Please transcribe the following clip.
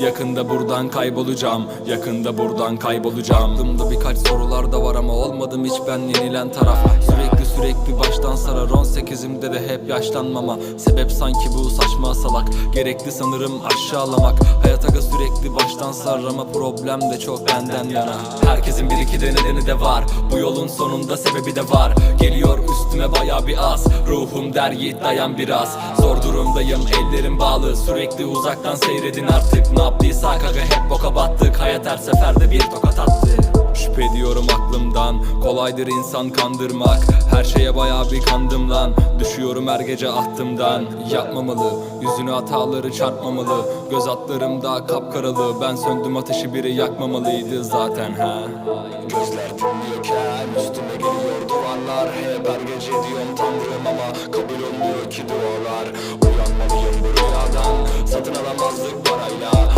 Yakında buradan kaybolacağım Yakında buradan kaybolacağım. Aklımda birkaç sorular da var ama olmadım hiç ben yenilen taraf. Sürekli sürekli baştan sarar 18'imde de hep yaşlanmama. Sebep sanki bu saçma salak. Gerekli sanırım aşağılamak. Hayat aga sürekli baştan sar ama problem de çok benden yana. Herkesin bir iki de nedeni de var. Bu yolun sonunda sebebi de var. Geliyor üstüme baya bir az. Ruhum der yiğit dayan biraz. Zor durumdayım ellerim bağlı. Sürekli uzaktan seyredin artık Ne yaptıysak aga hep boka battık Hayat her seferde bir tokat attı. Şüphe ediyorum aklımdan. Kolaydır insan kandırmak. Her şeye baya bir kandım lan. Düşüyorum her gece ahtımdan. Yapmamalı. Yüzünü hataları çarpmamalı. Göz atlarımda kapkaralı. Ben söndüm ateşi biri yakmamalıydı zaten ha. Gözler dinliyorken Üstüme geliyor duvarlar. Hep her gece diyorum tanrım ama Kabul olmuyor ki dualar